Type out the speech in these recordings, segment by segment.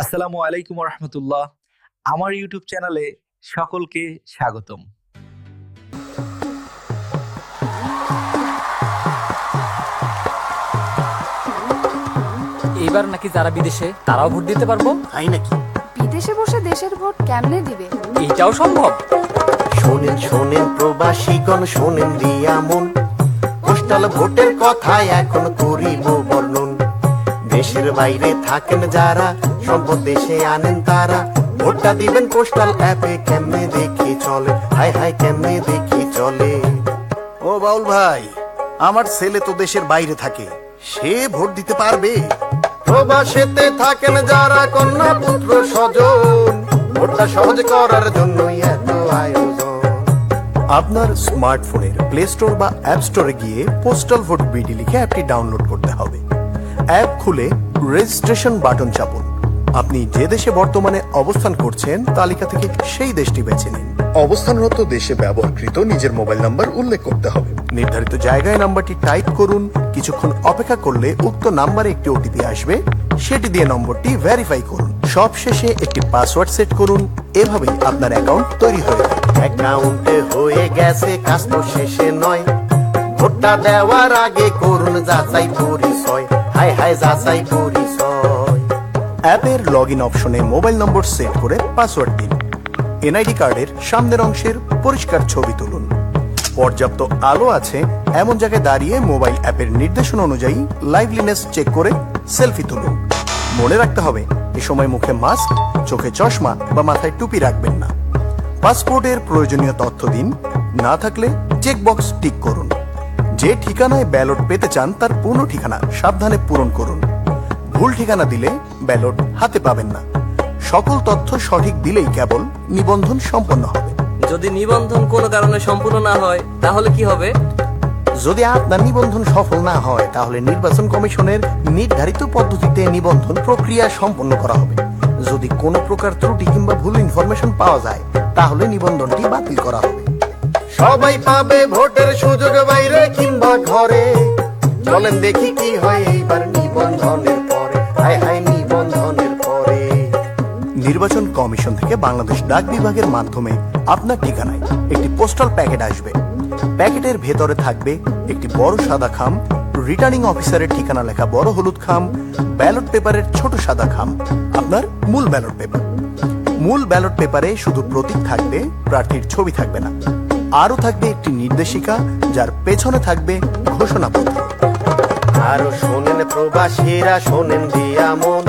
আসসালামু আলাইকুম রহমতুল্লাহ আমার ইউটিউব চ্যানেলে সকলকে স্বাগতম। এবার নাকি যারা বিদেশে তারাও ভোট দিতে পারব? তাই নাকি? বিদেশে বসে দেশের ভোট কেমনে দিবে? এইটাও সম্ভব? শোনেন শোনেন প্রবাসীগণ শোনেন দিয়া মন। পোস্টাল ভোটের কথায় এখন করিব বর্ণন দেশের বাইরে থাকেন যারা সম্পদ দেশে আনেন তারা। ভোটটা দিবেন পোস্টাল অ্যাপে কেমনে দেখি চলে? হাই হাই কেমনে দেখি চলে? ও বাউল ভাই, আমার ছেলে তো দেশের বাইরে থাকে। সে ভোট দিতে পারবে? প্রবাসেতে থাকেন যারা, কন্যা পুত্র স্বজন। ভোটটা সহজ করার জন্যই এত আয়োজন। আপনার স্মার্টফোনের প্লে স্টোর বা অ্যাপ স্টোরে গিয়ে পোস্টাল ভোট বিডি লিখে অ্যাপটি ডাউনলোড অ্যাপ খুলে রেজিস্ট্রেশন বাটন চাপুন। আপনি যে দেশে বর্তমানে অবস্থান করছেন, তালিকা থেকে সেই দেশটি বেছে নিন। অবস্থানরত দেশে ব্যবহৃত নিজের মোবাইল নাম্বার উল্লেখ করতে হবে। নির্ধারিত জায়গায় নাম্বারটি টাইপ করুন। কিছুক্ষণ অপেক্ষা করলে উক্ত নাম্বারে একটি ওটিপি আসবে। সেটি দিয়ে নম্বরটি ভেরিফাই করুন। সবশেষে একটি পাসওয়ার্ড সেট করুন। এভাবেই আপনার অ্যাকাউন্ট তৈরি যাবে অ্যাকাউন্টে হয়ে গেছে কাজ তো শেষে নয়। ভোটটা দেওয়ার আগে করুন যাচাই পরিচয়। হাই হাই যাচাই পরিচয় অ্যাপের লগ ইন অপশনে মোবাইল নম্বর সেট করে পাসওয়ার্ড দিন। এনআইডি কার্ডের সামনের অংশের পরিষ্কার ছবি তুলুন। পর্যাপ্ত আলো আছে, এমন জায়গায় দাঁড়িয়ে মোবাইল অ্যাপের নির্দেশনা অনুযায়ী লাইভলিনেস চেক করে সেলফি তুলুন। মনে রাখতে হবে, এ সময় মুখে মাস্ক, চোখে চশমা বা মাথায় টুপি রাখবেন না। পাসপোর্টের প্রয়োজনীয় তথ্য দিন, না থাকলে চেক বক্স টিক করুন। যে ঠিকানায় ব্যালট পেতে চান তার পূর্ণ ঠিকানা সাবধানে পূরণ করুন। ভুল ঠিকানা দিলে ব্যালট হাতে পাবেন না। সকল তথ্য সঠিক দিলেই কেবল নিবন্ধন সম্পন্ন হবে। যদি নিবন্ধন কোনো কারণে সম্পূর্ণ না হয় তাহলে কি হবে? যদি আপনার নিবন্ধন সফল না হয় তাহলে নির্বাচন কমিশনের নির্ধারিত পদ্ধতিতে নিবন্ধন প্রক্রিয়া সম্পন্ন করা হবে। যদি কোনো প্রকার ত্রুটি কিংবা ভুল ইনফরমেশন পাওয়া যায় তাহলে নিবন্ধনটি বাতিল করা হবে। সবাই পাবে ভোটের সুযোগ বাইরে কিংবা ঘরে। চলেন দেখি কি হয় এইবার নিবন্ধনের পরে। হায় হায় নিবন্ধনের পরে। নির্বাচন কমিশন থেকে বাংলাদেশ ডাক বিভাগের মাধ্যমে আপনার ঠিকানায় একটি পোস্টাল প্যাকেট আসবে। প্যাকেটের ভেতরে থাকবে একটি বড় সাদা খাম, রিটার্নিং অফিসারের ঠিকানা লেখা বড় হলুদ খাম, ব্যালট পেপারের ছোট সাদা খাম, আপনার মূল ব্যালট পেপার। মূল ব্যালট পেপারে শুধু প্রতীক থাকবে, প্রার্থীর ছবি থাকবে না। আরও থাকবে একটি নির্দেশিকা যার পেছনে থাকবে ঘোষণাপত্র। আরও শোনেন প্রবাসীরা শোনেন দিয়া মন।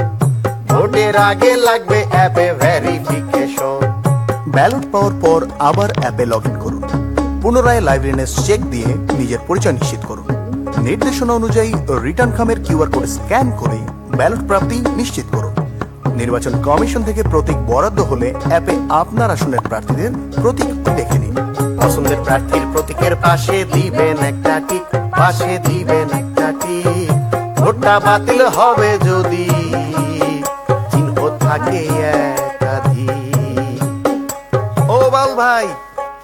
ভোটের আগে লাগবে অ্যাপে ভেরিফিকেশন। ব্যালট পাওয়ার পর আবার অ্যাপে লগ ইন করুন। পুনরায় লাইভলিনেস চেক দিয়ে নিজের পরিচয় নিশ্চিত করুন। নির্দেশনা অনুযায়ী রিটার্ন খামের কিউআর কোড স্ক্যান করে ব্যালট প্রাপ্তি নিশ্চিত করুন। নির্বাচন কমিশন থেকে প্রতীক বরাদ্দ হলে অ্যাপে আপনার আসনের প্রার্থীদের প্রতীক দেখে নিন। পছন্দের প্রার্থীর প্রতীকের পাশে দিবেন একটা টিক, পাশে দিবেন একটা টিক। ভোটটা বাতিল হবে যদি চিহ্ন থাকে ও বাল ভাই,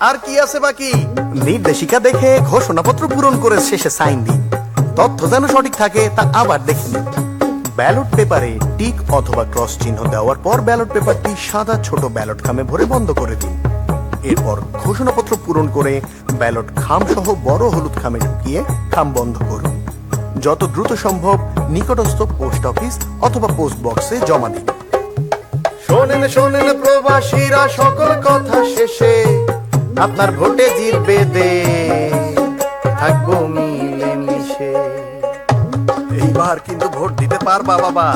আর কি আছে বাকি? নির্দেশিকা দেখে ঘোষণাপত্র পূরণ করে শেষে সাইন দিন। তথ্য যেন সঠিক থাকে তা আবার দেখে। ব্যালট পেপারে টিক অথবা ক্রস চিহ্ন দেওয়ার পর ব্যালট পেপারটি সাদা ছোট ব্যালট খামে ভরে বন্ধ করে দিন। এরপর ঘোষণাপত্র পূরণ করে ব্যালট খাম সহ বড় হলুদ খামে ঢুকিয়ে খাম বন্ধ করুন। যত দ্রুত সম্ভব নিকটস্থ পোস্ট অফিস অথবা পোস্ট বক্সে জমা দিন। শোনেন শোনেন প্রবাসীরা সকল কথা শেষে আপনার ভোটে জিতবে দে। থাকব মিলে মিশে এইবার কিন্তু ভোট দিতে পারবা বাবা।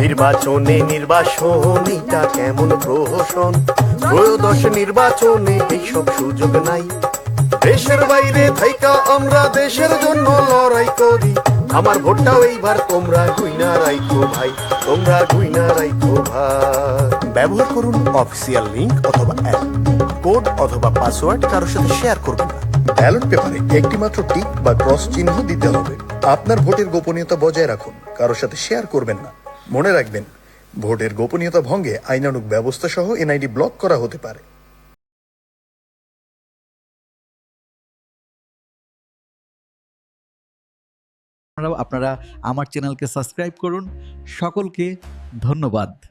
নির্বাচনে নির্বাচনীটা কেমন প্রহসন? ত্রয়োদশ নির্বাচনে এইসব সুযোগ নাই। দেশের বাইরে থাইকা আমরা দেশের জন্য লড়াই করি। আমার ভোটটাও এইবার তোমরা গুইনা রাইখো ভাই তোমরা গুইনা রাইখো ভাই। ব্যবহার করুন অফিসিয়াল লিংক অথবা অ্যাপ কোড অথবা পাসওয়ার্ড কারোর সাথে শেয়ার করবেন না। ব্যালট পেপারে একটি মাত্র টিক বা ক্রস চিহ্ন দিতে হবে। আপনার ভোটের গোপনীয়তা বজায় রাখুন কারোর সাথে শেয়ার করবেন না। মনে রাখবেন, ভোটের গোপনীয়তা ভঙ্গে আইনানুক ব্যবস্থা সহ এনআইডি ব্লক করা হতে পারে। আপনারা আমার চ্যানেলকে সাবস্ক্রাইব করুন। সকলকে ধন্যবাদ।